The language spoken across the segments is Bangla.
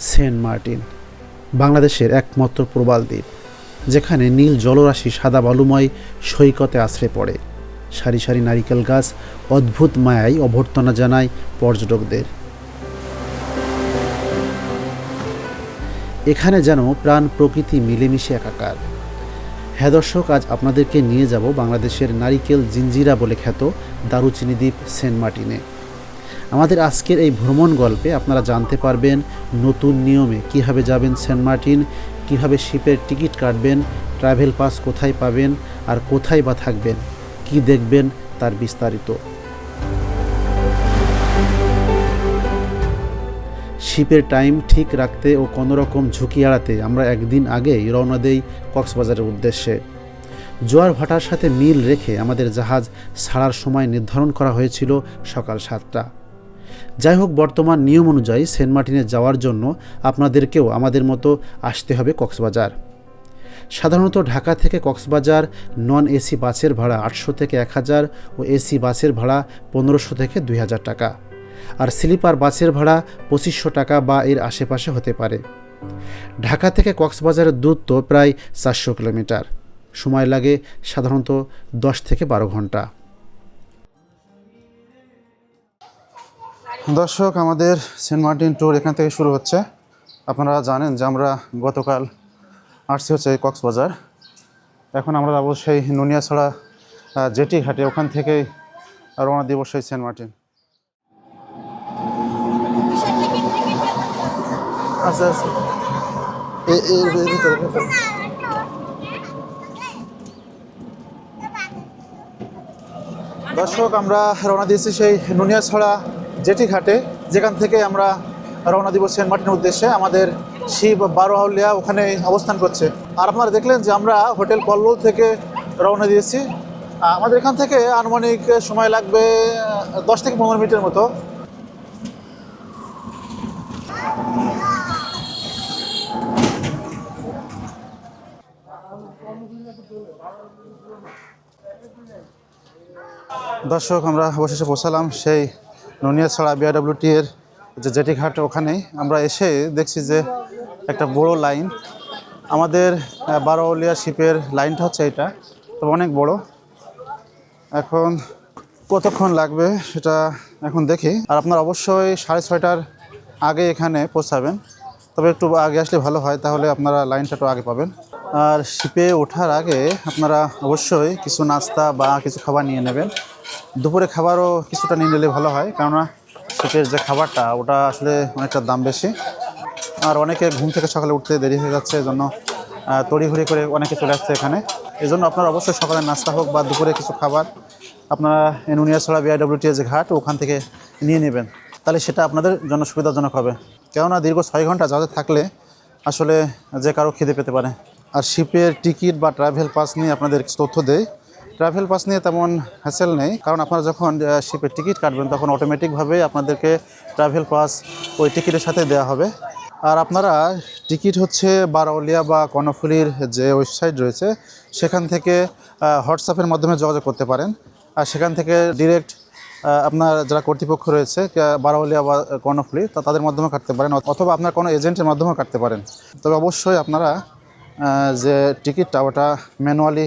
সেন্ট মার্টিন, বাংলাদেশের একমাত্র প্রবাল দ্বীপ, যেখানে নীল জলরাশি সাদা বালুময় সৈকতে আশ্রে পড়ে। সারি সারি নারিকেল গাছ অদ্ভুত মায়ায় অভ্যর্থনা জানায় পর্যটকদের। এখানে যেন প্রাণ প্রকৃতি মিলেমিশে একাকার। হ্যাঁ দর্শক, আজ আপনাদেরকে নিয়ে যাব বাংলাদেশের নারিকেল জিঞ্জিরা বলে খ্যাত দারুচিনি দ্বীপ সেন্ট মার্টিনে। আমাদের আজকের এই ভ্রমণ গল্পে আপনারা জানতে পারবেন নতুন নিয়মে কীভাবে যাবেন সেন্ট মার্টিন, কীভাবে শিপের টিকিট কাটবেন, ট্রাভেল পাস কোথায় পাবেন আর কোথায় বা থাকবেন, কি দেখবেন তার বিস্তারিত। শিপের টাইম ঠিক রাখতে ও কোনো রকম ঝুঁকি এড়াতে আমরা একদিন আগেই রওনা দেই কক্সবাজারের উদ্দেশ্যে। জোয়ার ভাটার সাথে মিল রেখে আমাদের জাহাজ ছাড়ার সময় নির্ধারণ করা হয়েছিল সকাল সাতটা। যাই হোক, বর্তমান নিয়ম অনুযায়ী সেন্ট মার্টিনে যাওয়ার জন্য আপনাদেরকেও আমাদের মতো আসতে হবে কক্সবাজার। সাধারণত ঢাকা থেকে কক্সবাজার নন এসি বাসের ভাড়া আটশো থেকে এক হাজার ও এসি বাসের ভাড়া পনেরোশো থেকে দুই হাজার টাকা। আর স্লিপার বাসের ভাড়া পঁচিশশো টাকা বা এর আশেপাশে হতে পারে। ঢাকা থেকে কক্সবাজারের দূরত্ব প্রায় চারশো কিলোমিটার। সময় লাগে সাধারণত দশ থেকে বারো ঘণ্টা। দর্শক আমাদের সেন্ট মার্টিন ট্যুর এখান থেকে শুরু হচ্ছে আপনারা জানেন যে আমরা গতকাল আসছি হচ্ছে কক্সবাজার এখন আমরা যাব সেই নুনিয়াছড়া জেটি ঘাটে ওখান থেকেই রওনা দিব সেই সেন্ট মার্টিন আচ্ছা আচ্ছা। দর্শক আমরা রওনা দিয়েছি সেই নুনিয়াছড়া জেটি ঘাটে, যেখান থেকে আমরা রওনা দিব সেন্ট মার্টিনের উদ্দেশ্যে, আমাদের শিব বারো আউলিয়া ওখানে অবস্থান করছে। আর আপনারা দেখলেন যে আমরা হোটেল কল্লোল থেকে রওনা দিয়েছি। আমাদের এখান থেকে আনুমানিক সময় লাগবে দশ থেকে পনেরো মিনিটের মতো। দর্শক, আমরা অবশেষে পৌঁছালাম সেই ননিয়াছড়া বিআরডব্লিউটি এর যে জেটি ঘাট ওখানেই আমরা এসে দেখছি যে একটা বড় লাইন। আমাদের বারোলিয়া শিপের লাইনটা হচ্ছে এটা, তো অনেক বড়। এখন কতক্ষণ লাগবে সেটা এখন দেখি। আর আপনার অবশ্যই সাড়ে ছয়টার আগে এখানে পৌঁছাবেন। তবে একটু আগে আসলে ভালো হয়, তাহলে আপনারা লাইনটা একটু আগে পাবেন। আর শিপে ওঠার আগে আপনারা অবশ্যই কিছু নাস্তা বা কিছু খাবার নিয়ে নেবেন। দুপুরে খাবারও কিছুটা নিয়ে নিলে ভালো হয়, কেননা শিপের যে খাবারটা, ওটা আসলে অনেকটা দাম বেশি। আর অনেকে ঘুম থেকে সকালে উঠতে দেরি হয়ে যাচ্ছে, এজন্য তড়িঘড়ি করে অনেকে চলে আসছে এখানে। এই জন্য আপনারা অবশ্যই সকালে নাস্তা হোক বা দুপুরে কিছু খাবার, আপনারা নুনিয়াছড়া বিআইডব্লিউটি যে ঘাট ওখান থেকে নিয়ে নেবেন। তাহলে সেটা আপনাদের জন্য সুবিধাজনক হবে। কেননা দীর্ঘ ছয় ঘণ্টা যাদের থাকলে আসলে যে কারও খিদে পেতে পারে। আর শিপের টিকিট বা ট্রাভেল পাস নিয়ে আপনাদের তথ্য দেয় ট্রাভেল পাস নিয়ে তেমন হ্যাসেল নেই। কারণ আপনারা যখন শিপের টিকিট কাটবেন, তখন অটোমেটিকভাবে আপনাদেরকে ট্রাভেল পাস ওই টিকিটের সাথে দেওয়া হবে। আর আপনারা টিকিট হচ্ছে বারাউলিয়া বা কর্ণফুলির যে ওয়েবসাইট রয়েছে, সেখান থেকে হোয়াটসঅ্যাপের মাধ্যমে যোগাযোগ করতে পারেন। আর সেখান থেকে ডিরেক্ট আপনার যারা কর্তৃপক্ষ রয়েছে বারাউলিয়া বা কর্ণফুলি, তা তাদের মাধ্যমে কাটতে পারেন অথবা আপনার কোনো এজেন্টের মাধ্যমেও কাটতে পারেন। তবে অবশ্যই আপনারা যে টিকিটটা ওটা ম্যানুয়ালি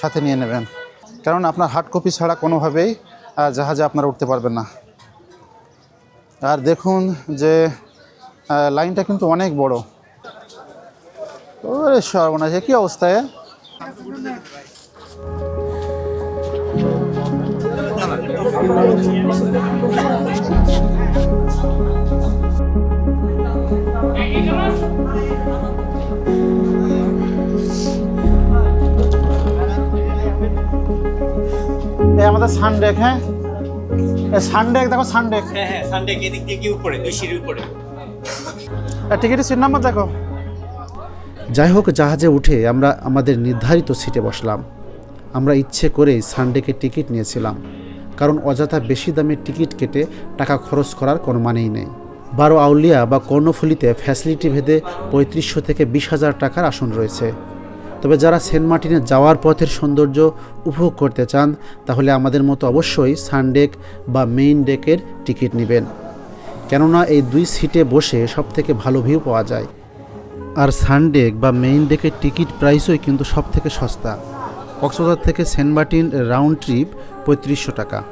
সাথে নিয়ে নেবেন। কারণ আপনার হার্ড কপি ছাড়া কোনোভাবেই জাহাজে আপনারা উঠতে পারবেন না। আর দেখুন যে লাইনটা কিন্তু অনেক বড়। ওরে সর্বনাশ কি অবস্থায় এই আমাদের সানডেক হ্যাঁ? সানডেক দেখো সানডেক হ্যাঁ হ্যাঁ সানডে এদিক দিয়ে কি উপরে দুই সিঁড়ির উপরে। টিকিটের সিট নাম্বার দেখো। যাই হোক জাহাজে উঠে আমরা আমাদের নির্ধারিত সিটে বসলাম। আমরা ইচ্ছে করেই সানডেকে টিকিট নিয়েছিলাম। কারণ অযথা বেশি দামের টিকিট কেটে টাকা খরচ করার কোনো মানেই নেই। বারো আউলিয়া বা কর্ণফুলিতে ফ্যাসিলিটি ভেদে পঁয়ত্রিশশো থেকে বিশ হাজার টাকার আসন রয়েছে। তবে যারা সেন্ট মার্টিনে যাওয়ার পথের সৌন্দর্য উপভোগ করতে চান, তাহলে আমাদের মতো অবশ্যই সানডেক বা মেইন ডেকের টিকিট নেবেন। কেননা এই দুই সিটে বসে সব থেকে ভালো ভিউ পাওয়া যায়। আর সানডেক বা মেইন ডেকের টিকিট প্রাইসই কিন্তু সব থেকে সস্তা। কক্সবাজার থেকে সেন্ট মার্টিন রাউন্ড ট্রিপ পঁয়ত্রিশশো টাকা।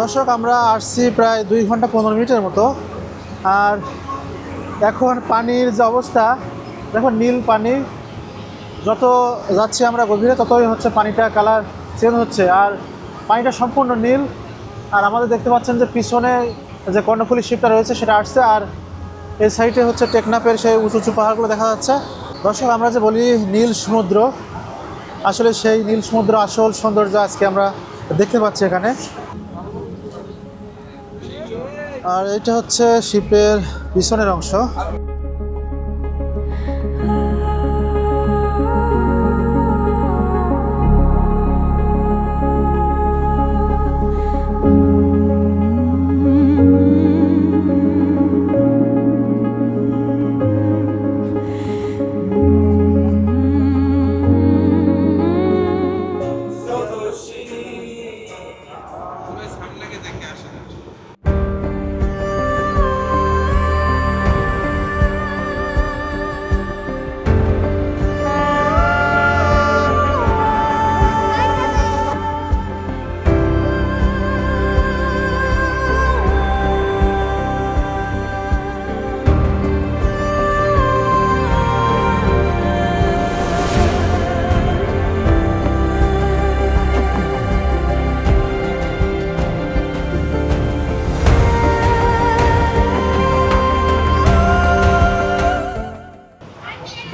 দর্শক, আমরা আসছি প্রায় দুই ঘণ্টা পনেরো মিনিটের মতো। আর এখন পানির যে অবস্থা দেখো নীল পানি, যত যাচ্ছি আমরা গভীরে, ততই হচ্ছে পানিটা কালার চেঞ্জ হচ্ছে। আর পানিটা সম্পূর্ণ নীল। আর আমাদের দেখতে পাচ্ছেন যে পিছনে যে কর্ণফুলি শিপটা রয়েছে, সেটা আসছে। আর এই সাইডে হচ্ছে টেকনাপের সেই উঁচু উঁচু পাহাড়গুলো দেখা যাচ্ছে। দর্শক, আমরা যে বলি নীল সমুদ্র, আসলে সেই নীল সমুদ্র আসল সৌন্দর্য আজকে আমরা দেখতে পাচ্ছি এখানে। আর এটা হচ্ছে শিপের পিছনের অংশ।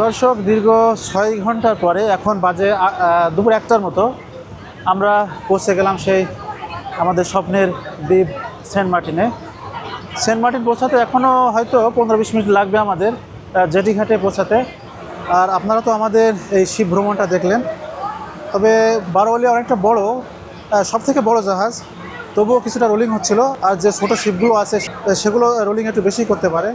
দর্শক দীর্ঘ ছয় ঘণ্টার পরে এখন বাজে দুপুর একটার মতো। আমরা পৌঁছে গেলাম সেই আমাদের স্বপ্নের দ্বীপ সেন্ট মার্টিনে। সেন্ট মার্টিন পৌঁছাতে এখনও হয়তো পনেরো বিশ মিনিট লাগবে আমাদের আহ, জেটিঘাটে পৌঁছাতে। আর আপনারা তো আমাদের এই শিব ভ্রমণটা দেখলেন। তবে বারোয়ালি অনেকটা বড় সব থেকে বড় জাহাজ। তবুও কিছুটা রোলিং হচ্ছিল। আর যে ছোটো শিপগুলো আছে সেগুলো রোলিং একটু বেশি করতে পারে।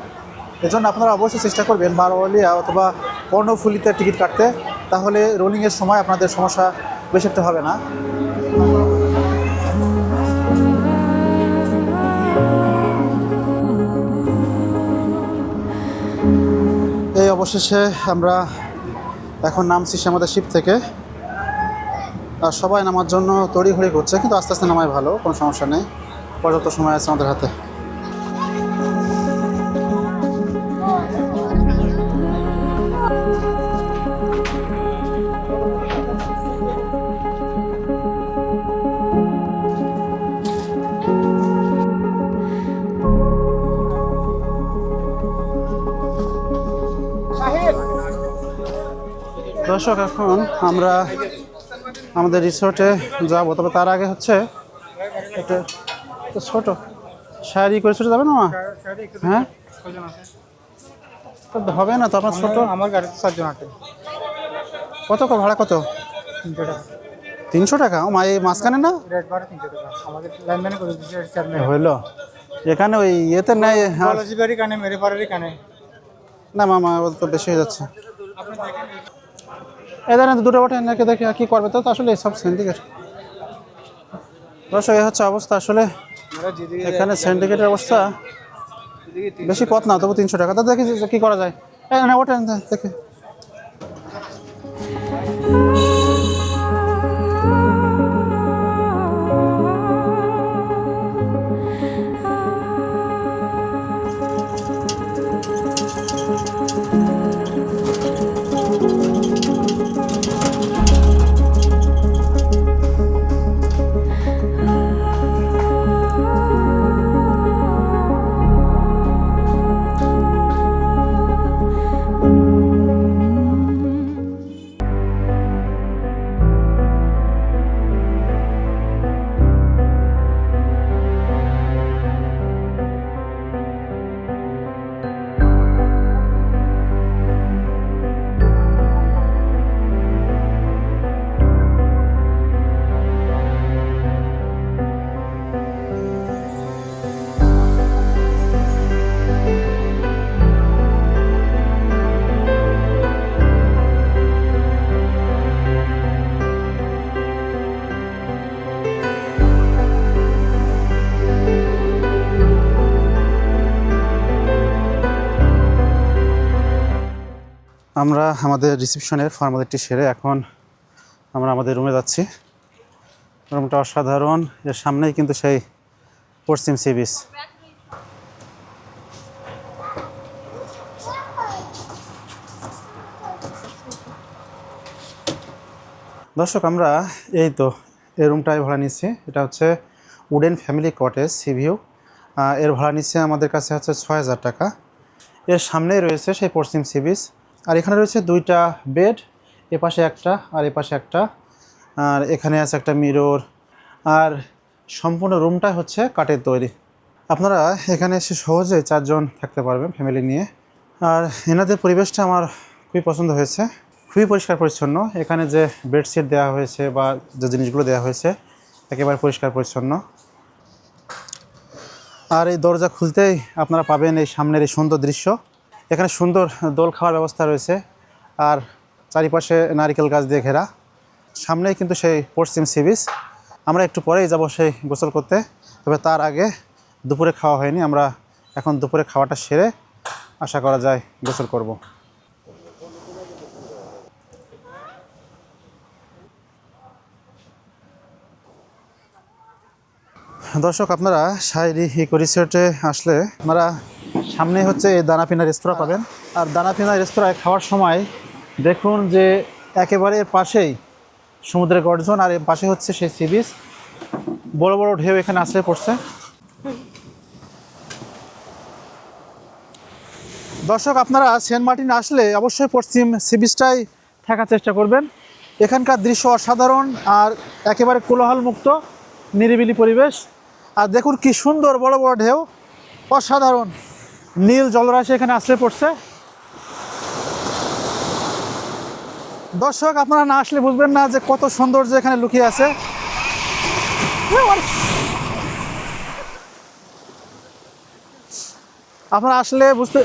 এজন্য আপনারা অবশ্যই চেষ্টা করবেন বারোয়ালিয়া অথবা কর্ণফুলিতে টিকিট কাটতে, তাহলে রোলিংয়ের সময় আপনাদের সমস্যা বেশি একটা হবে না। এই অবশেষে আমরা এখন নামছি সে আমাদের শিপ থেকে। আর সবাই নামার জন্য তড়িঘড়ি করছে, কিন্তু আস্তে আস্তে নামাই ভালো, কোনো সমস্যা নেই। পর্যাপ্ত সময় আছে আমাদের হাতে। দর্শক এখন আমরা আমাদের রিসোর্টে যাব। তবে তার আগে হচ্ছে একটা ছোট শাড়ি করে ছোট যাবে না মা? হ্যাঁ? তো হবে না তো আপনার ছোট? আমার গাড়িতে চারজন আটে কত ভাড়া কত? তিনশো টাকা। ও মা এই মাঝখানে না? হইল। এখানে ওই ইয়েতে নেই হ্যাঁ। কানে মেরে পাড়ারই কানে। না মামা ও তো বেশি হয়ে যাচ্ছে। এদের দুটো বটে নাকি দেখে কি করবে? তো আসলে এসব সিন্ডিকেট দর্শক এ হচ্ছে অবস্থা আসলে। এখানে সিন্ডিকেটের অবস্থা বেশি পথ না, তবু তিনশো টাকা। তো দেখি কি করা যায়। এখানে ওঠেন দেখি। আমরা আমাদের রিসেপশনের ফর্মালিটি সেরে এখন আমরা আমাদের রুমে যাচ্ছি। রুমটা অসাধারণ। এর সামনেই কিন্তু সেই পশ্চিম সি বিচ দর্শক, আমরা এই তো, এই রুমটাই ভাড়া নিচ্ছি। এটা হচ্ছে wooden family cottage sea view এর ভাড়া নিচ্ছে আমাদের কাছে হচ্ছে ছয় হাজার টাকা। এর সামনেই রয়েছে সেই পশ্চিম সি বিচ আর এখানে রয়েছে দুইটা বেড, এ পাশে একটা আর এ পাশে একটা। আর এখানে আছে একটা মিরর। আর সম্পূর্ণ রুমটা হচ্ছে কাঠের তৈরি। আপনারা এখানে এসে সহজে চারজন থাকতে পারবেন ফ্যামিলি নিয়ে। আর এনাদের পরিবেশটা আমার খুবই পছন্দ হয়েছে। খুবই পরিষ্কার পরিচ্ছন্ন। এখানে যে বেডশিট দেওয়া হয়েছে বা যে জিনিসগুলো দেওয়া হয়েছে, একেবারে পরিষ্কার পরিচ্ছন্ন। আর এই দরজা খুলতেই আপনারা পাবেন এই সামনের এই সুন্দর দৃশ্য। এখানে সুন্দর দোল খাওয়ার ব্যবস্থা রয়েছে। আর চারিপাশে নারিকেল গাছ দিয়ে ঘেরা। সামনেই কিন্তু সেই পশ্চিম সি বিচ। আমরা একটু পরেই যাব সেই গোসল করতে। তবে তার আগে দুপুরে খাওয়া হয়নি। আমরা এখন দুপুরে খাওয়াটা সেরে আশা করা যায় গোসল করব। দর্শক, আপনারা শায়রি ইকো রিসোর্টে আসলে আপনারা সামনে হচ্ছে এই দানাপিনা রেস্তোরাঁ পাবেন। আর দানাপিনা রেস্তোরাঁয় খাওয়ার সময় দেখুন যে একেবারে পাশেই সমুদ্রের গর্জন আর এর পাশে হচ্ছে সেই সি বিচ বড় বড় ঢেউ এখানে আশ্রয় পড়ছে। দর্শক, আপনারা সেন্ট মার্টিন আসলে অবশ্যই পশ্চিম সি বিচটাই থাকার চেষ্টা করবেন। এখানকার দৃশ্য অসাধারণ আর একেবারে কোলাহল মুক্ত নিরিবিলি পরিবেশ। আর দেখুন কি সুন্দর বড় বড় ঢেউ, অসাধারণ। নীল জলরাশি এখানে আশ্রয় পড়ছে। দর্শক, আপনারা না আসলে বুঝবেন না যে কত সৌন্দর্য এখানে লুকিয়ে আছে। আপনারা আসলে বুঝতে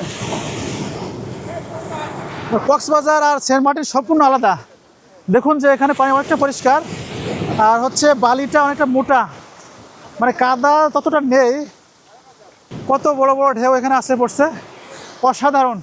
কক্সবাজার আর সেন্ট সম্পূর্ণ আলাদা। দেখুন যে এখানে পানি অনেকটা পরিষ্কার। আর হচ্ছে বালিটা অনেকটা মোটা। মানে কাদা ততটা নেই। কত বড় বড় ঢেউ এখানে আসে পড়ছে? অসাধারণ।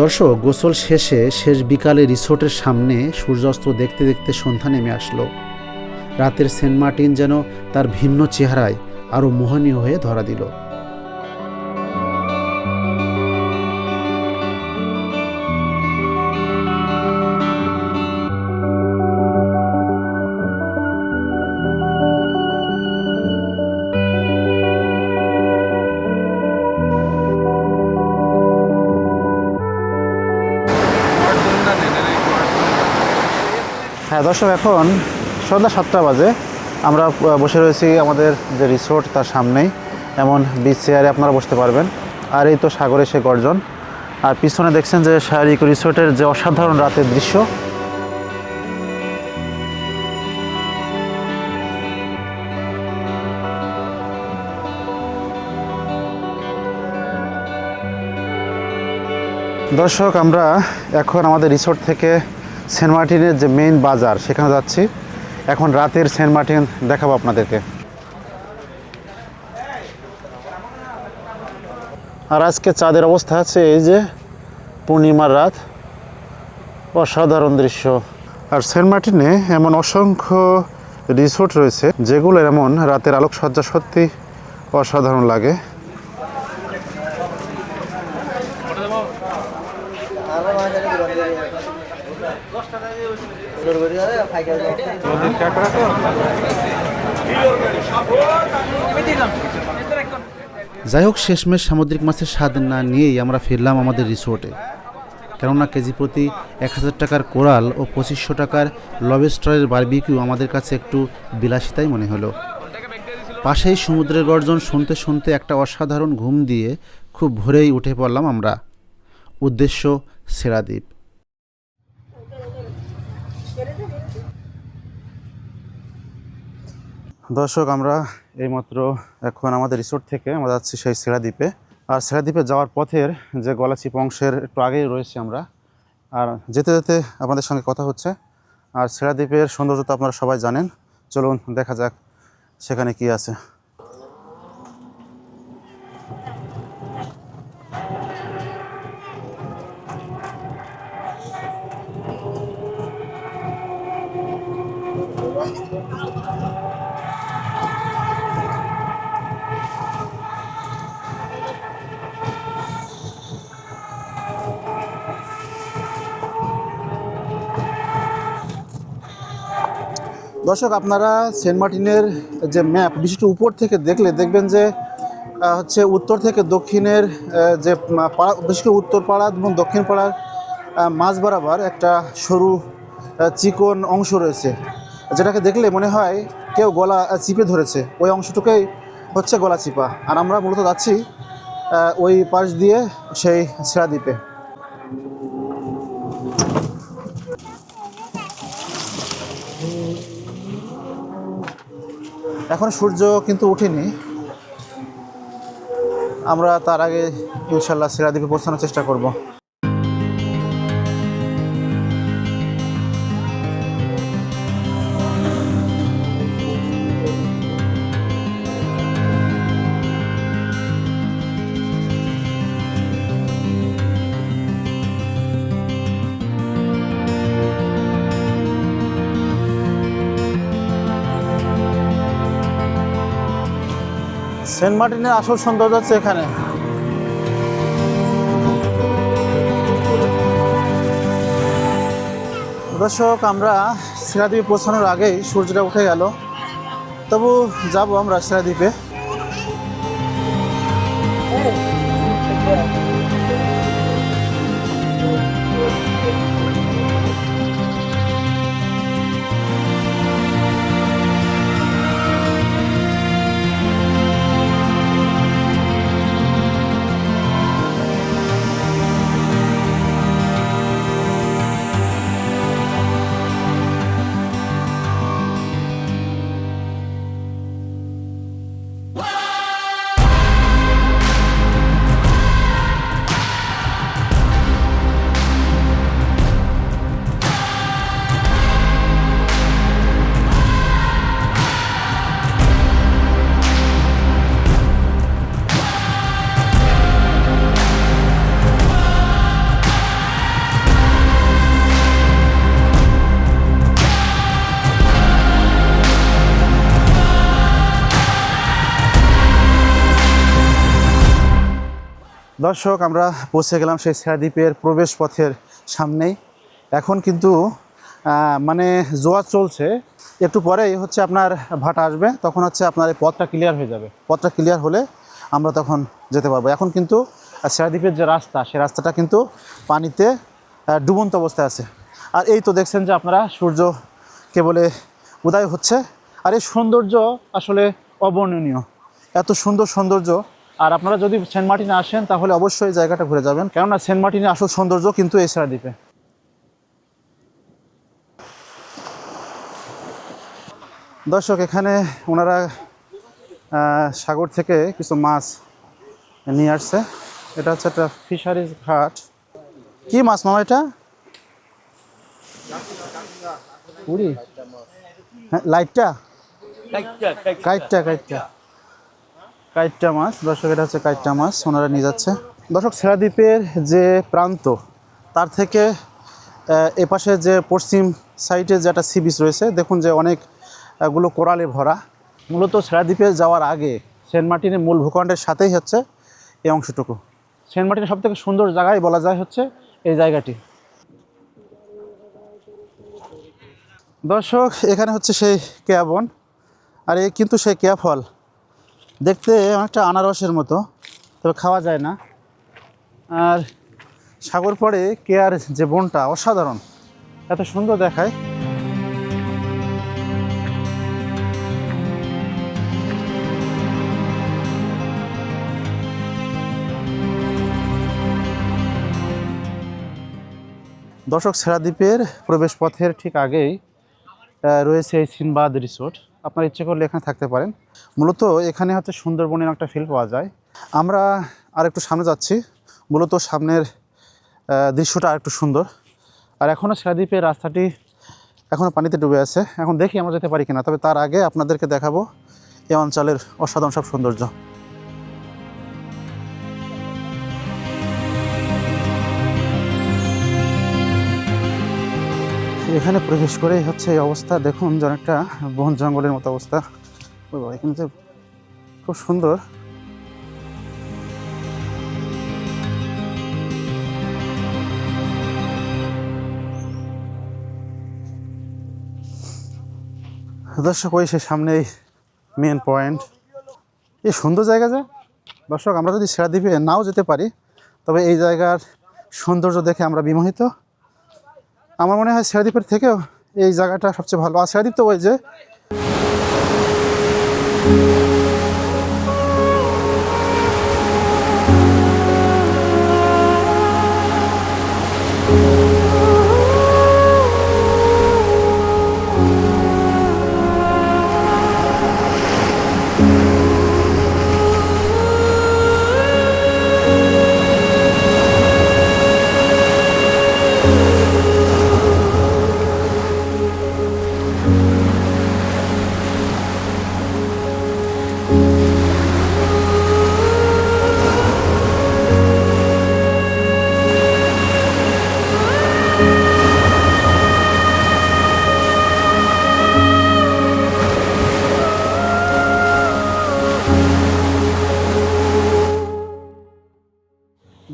দর্শক, গোসল শেষে শেষ বিকালে রিসোর্টের সামনে সূর্যাস্ত দেখতে দেখতে সন্ধ্যা নেমে আসলো। রাতের সেন্ট মার্টিন যেন তার ভিন্ন চেহারায় আরও মোহনীয় হয়ে ধরা দিল। হ্যাঁ দর্শক এখন সন্ধ্যা সাতটা বাজে। আমরা বসে রয়েছি আমাদের যে রিসোর্ট তার সামনেই, এমন বিচ চেয়ারে আপনারা বসতে পারবেন। আর এই তো সাগরে সে গর্জন। আর পিছনে দেখছেন যে শারীরিক রিসোর্টের যে অসাধারণ রাতের দৃশ্য। দর্শক, আমরা এখন আমাদের রিসোর্ট থেকে সেন্ট মার্টিনের যে মেইন বাজার, সেখানে যাচ্ছি। এখন রাতের সেন্ট মার্টিন দেখাবো আপনাদেরকে। আর আজকে চাঁদের অবস্থা আছে এই যে, পূর্ণিমার রাত। অসাধারণ দৃশ্য। আর সেন্ট মার্টিনে এমন অসংখ্য রিসোর্ট রয়েছে যেগুলো এমন রাতের আলোকসজ্জা সত্যি অসাধারণ লাগে। যাই হোক, শেষমেশ সামুদ্রিক মাছের স্বাদ না নিয়েই আমরা ফিরলাম আমাদের রিসোর্টে। কেননা কেজি প্রতি এক হাজার টাকার কোরাল ও পঁচিশশো টাকার লবেস্টারের বারবিকিউ আমাদের কাছে একটু বিলাসিতাই মনে হলো। পাশেই সমুদ্রের গর্জন শুনতে শুনতে একটা অসাধারণ ঘুম দিয়ে খুব ভোরেই উঠে পড়লাম আমরা। উদ্দেশ্য সেরাদ্বীপ। দর্শক, আমরা এইমাত্র এখন আমাদের রিসোর্ট থেকে আমরা যাচ্ছি সেই সেরাদ্বীপে। আর সেরাদ্বীপে যাওয়ার পথের যে গলাচিপ অংশের একটু আগেই রয়েছি আমরা। আর যেতে যেতে আপনাদের সঙ্গে কথা হচ্ছে। আর সেরাদ্বীপের সৌন্দর্য তো আপনারা সবাই জানেন। চলুন, দেখা যাক সেখানে কি আছে। দর্শক, আপনারা সেন্ট মার্টিনের যে ম্যাপ বিশেষ উপর থেকে দেখলে দেখবেন যে হচ্ছে উত্তর থেকে দক্ষিণের যে পাড়া, বিশেষ করে উত্তর পাড়া এবং দক্ষিণ পাড়ার মাঝ বরাবর একটা সরু চিকন অংশ রয়েছে। যেটাকে দেখলে মনে হয় কেউ গলা চিপে ধরেছে। ওই অংশটুকুই হচ্ছে গলা চিপা। আর আমরা মূলত যাচ্ছি ওই পাশ দিয়ে সেই সেরাদ্বীপে এখন সূর্য কিন্তু উঠেনি। আমরা তার আগে ইনশাল্লাহ সিরাদিকে পৌঁছানোর চেষ্টা করব। সেন্ট মার্টিনের আসল সৌন্দর্য হচ্ছে এখানে। দর্শক, আমরা সিরাদ্বীপে পৌঁছানোর আগেই সূর্যটা উঠে গেল। তবু যাব আমরা সেরাদ্বীপে দর্শক, আমরা পৌঁছে গেলাম সেই সেরাদ্বীপের প্রবেশ পথের সামনেই। এখন কিন্তু মানে জোয়ার চলছে। একটু পরেই হচ্ছে আপনার ভাটা আসবে, তখন হচ্ছে আপনার এই পথটা ক্লিয়ার হয়ে যাবে। পথটা ক্লিয়ার হলে আমরা তখন যেতে পারব। এখন কিন্তু সেরাদ্বীপের যে রাস্তা, সেই রাস্তাটা কিন্তু পানিতে ডুবন্ত অবস্থায় আছে। আর এই তো দেখছেন যে আপনারা, সূর্য কেবলে উদয় হচ্ছে। আর এই সৌন্দর্য আসলে অবর্ণনীয়। এত সুন্দর সৌন্দর্য আর আপনারা যদি সেন্ট মার্টিনে আসেন তাহলে অবশ্যই জায়গাটা ঘুরে যাবেন। কেননা সেন্ট মার্টিনের আসল সৌন্দর্য কিন্তু এই দ্বীপে দর্শক এখানে ওনারা সাগর থেকে কিছু মাছ নিয়ে আসছে। এটা হচ্ছে একটা ফিশারিজ ঘাট। কি মাছ মামা এটা? হ্যাঁ লাইটটা। কাইটটা কাইটটা। কাইটটা মাছ, দর্শক, এটা হচ্ছে কাইটটা মাছ, ওনারা নিয়ে যাচ্ছে। দর্শক, সেরাদ্বীপের যে প্রান্ত, তার থেকে এপাশে যে পশ্চিম সাইডে যে একটা সি বিচ রয়েছে, দেখুন যে অনেকগুলো কোরালে ভরা। মূলত সেরাদ্বীপে যাওয়ার আগে সেন্ট মার্টিনের মূল ভূখণ্ডের সাথেই হচ্ছে এই অংশটুকু। সেন্ট মার্টিনের সব থেকে সুন্দর জায়গায় বলা যায় হচ্ছে এই জায়গাটি। দর্শক, এখানে হচ্ছে সেই কেয়া বন, আর এই কিন্তু সেই কেয়া ফল। দেখতে অনেকটা আনারসের মতো, তবে খাওয়া যায় না। আর সাগর পরে কেয়ার যে বনটা অসাধারণ, এত সুন্দর দেখায়। দর্শক সেরাদ্বীপের প্রবেশপথের ঠিক আগেই রয়েছে এই সিনবাদ রিসোর্ট। আপনার ইচ্ছে করলে এখানে থাকতে পারেন। মূলত এখানে হচ্ছে সুন্দরবনের একটা ফিল পাওয়া যায়। আমরা আর একটু সামনে যাচ্ছি। মূলত সামনের দৃশ্যটা আর একটু সুন্দর। আর এখনও সেরাদ্বীপের রাস্তাটি এখনও পানিতে ডুবে আছে। এখন দেখি আমরা যেতে পারি কিনা। তবে তার আগে আপনাদেরকে দেখাবো এই অঞ্চলের অসাধারণ সব সৌন্দর্য। এখানে প্রবেশ করেই হচ্ছে এই অবস্থা। দেখুন, যেন একটা বন জঙ্গলের মতো অবস্থা। এখানে যে খুব সুন্দর। দর্শক, ওই সে সামনেই মেন পয়েন্ট এই সুন্দর জায়গা যে। দর্শক, আমরা যদি সেরাদ্বীপে নাও যেতে পারি, তবে এই জায়গার সৌন্দর্য দেখে আমরা বিমোহিত। আমার মনে হয় সেরাদ্বীপের থেকেও এই জায়গাটা সবচেয়ে ভালো। আর সেরাদ্বীপ তো ওই যে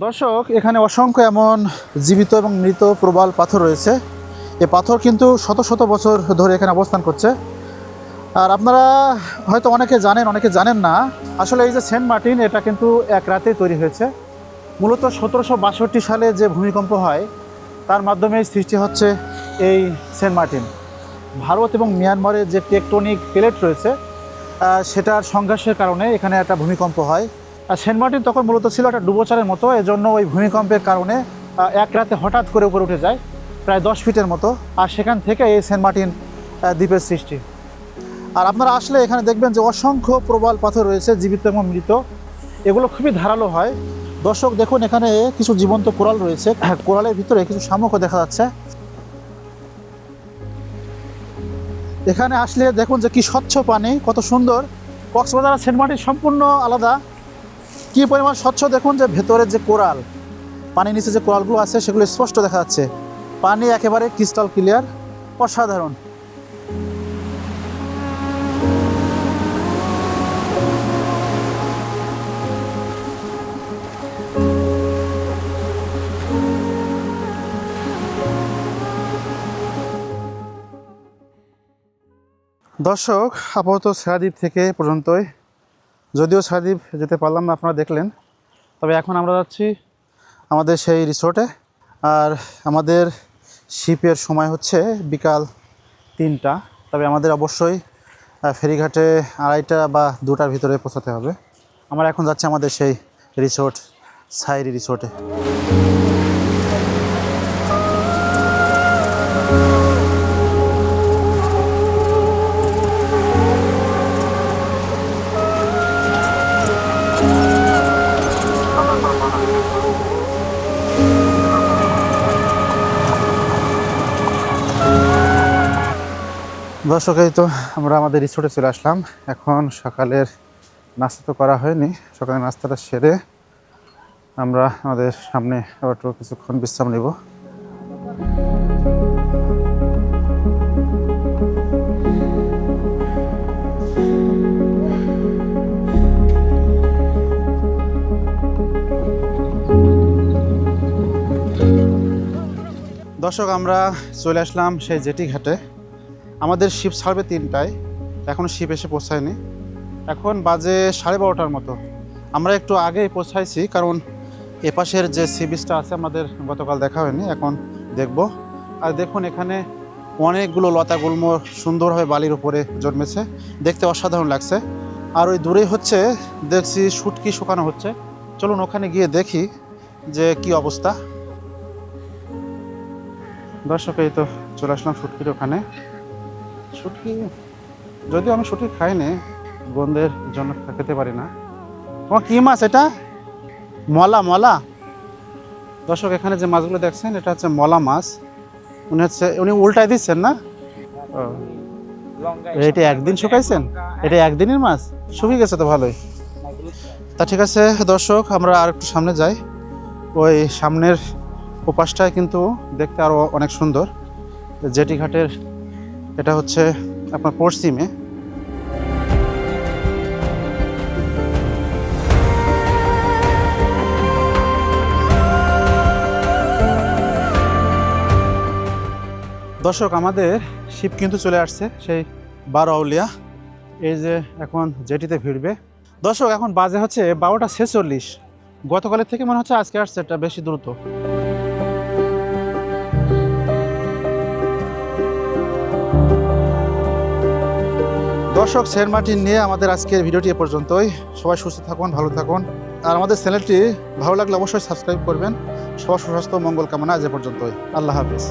দর্শক, এখানে অসংখ্য এমন জীবিত এবং মৃত প্রবাল পাথর রয়েছে। এ পাথর কিন্তু শত শত বছর ধরে এখানে অবস্থান করছে। আর আপনারা হয়তো অনেকে জানেন অনেকে জানেন না, আসলে এই যে সেন্ট মার্টিন, এটা কিন্তু এক রাতে তৈরি হয়েছে। মূলত সতেরোশো বাষট্টি সালে যে ভূমিকম্প হয়, তার মাধ্যমে সৃষ্টি হচ্ছে এই সেন্ট মার্টিন। ভারত এবং মিয়ানমারের যে টেকটনিক প্লেট রয়েছে সেটার সংঘর্ষের কারণে এখানে একটা ভূমিকম্প হয়। আর সেন্ট মার্টিন তখন মূলত ছিল একটা ডুবোচারের মতো এজন্য ওই ভূমিকম্পের কারণে এক রাতে হঠাৎ করে উপরে উঠে যায় প্রায় দশ ফিটের মতো আর সেখান থেকে এই সেন্ট মার্টিন দ্বীপের সৃষ্টি। আর আপনারা আসলে এখানে দেখবেন যে অসংখ্য প্রবাল পাথর রয়েছে জীবিত এবং মৃত। এগুলো খুবই ধারালো হয়। দর্শক দেখুন এখানে কিছু জীবন্ত কোরাল রয়েছে। হ্যাঁ, কোরালের ভিতরে কিছু শামুকও দেখা যাচ্ছে। এখানে আসলে দেখুন যে কি স্বচ্ছ পানি কত সুন্দর। কক্সবাজার সেন্ট মার্টিন সম্পূর্ণ আলাদা। কি পরিমাণ স্বচ্ছ দেখুন যে ভেতরের যে কোরাল পানির নিচে যে কোরালগুলো আছে, সেগুলো স্পষ্ট দেখা যাচ্ছে। পানি একেবারে ক্রিস্টাল ক্লিয়ার, অসাধারণ। দর্শক, আপাতত সেরাদ্বীপ থেকে পর্যন্তই। যদিও সেরাদ্বীপ যেতে পারলাম না, আপনারা দেখলেন। তবে এখন আমরা যাচ্ছি আমাদের সেই রিসোর্টে আর আমাদের শিপের সময় হচ্ছে বিকাল তিনটা। তবে আমাদের অবশ্যই ফেরিঘাটে আড়াইটা বা দুটার ভিতরে পৌঁছাতে হবে। আমরা এখন যাচ্ছি আমাদের সেই রিসোর্ট সাইরি রিসোর্টে দর্শক, এই তো আমরা আমাদের রিসোর্টে চলে আসলাম। এখন সকালের নাস্তা তো করা হয়নি। সকালের নাস্তাটা সেরে আমরা আমাদের সামনে আবার কিছুক্ষণ বিশ্রাম নেব। দর্শক, আমরা চলে আসলাম সেই জেটি ঘাটে আমাদের শিপ ছাড়বে তিনটায়। এখনও শিপ এসে পৌঁছায়নি। এখন বাজে সাড়ে বারোটার মতো। আমরা একটু আগেই পৌঁছাইছি কারণ এপাশের যে সি বিচটা আছে আমাদের গতকাল দেখা হয়নি, এখন দেখব। আর দেখুন এখানে অনেকগুলো লতা গুল্ম সুন্দরভাবে বালির উপরে জন্মেছে। দেখতে অসাধারণ লাগছে। আর ওই দূরেই হচ্ছে, দেখছি শুটকি শুকানো হচ্ছে। চলুন ওখানে গিয়ে দেখি যে কি অবস্থা। দর্শক, এই তো চলে আসলাম শুটকির ওখানে। শুটকি যদিও আমি শুটকি খাই না গন্ধের জন্য খেতে পারি না। তোমার কি মাছ এটা? মলা মলা। দর্শক, এখানে যে মাছগুলো দেখছেন, এটা হচ্ছে মলা মাছ। উনি হচ্ছে, উনি উল্টাই দিচ্ছেন না? এটা একদিন শুকাইছেন? এটা একদিনের মাছ? শুকিয়ে গেছে তো ভালোই। তা ঠিক আছে, দর্শক, আমরা আর একটু সামনে যাই। ওই সামনের ওপাশটায় কিন্তু দেখতে আরও অনেক সুন্দর। জেটি ঘাটের এটা হচ্ছে আপনার পশ্চিমে। দর্শক, আমাদের শিপ কিন্তু চলে আসছে, সেই বারো আউলিয়া এই যে এখন জেটিতে ভিড়বে। দর্শক, এখন বাজে হচ্ছে বারোটা ছেচল্লিশ। গতকালের থেকে মনে হচ্ছে আজকে আসছে, এটা বেশি দ্রুত। দর্শক, সেন্ট মার্টিন নিয়ে আমাদের আজকের ভিডিওটি এ পর্যন্তই। সবাই সুস্থ থাকুন, ভালো থাকুন। আর আমাদের চ্যানেলটি ভালো লাগলে অবশ্যই সাবস্ক্রাইব করবেন। সবার সুস্বাস্থ্য মঙ্গল কামনা আজ এ পর্যন্তই। আল্লাহ হাফিজ।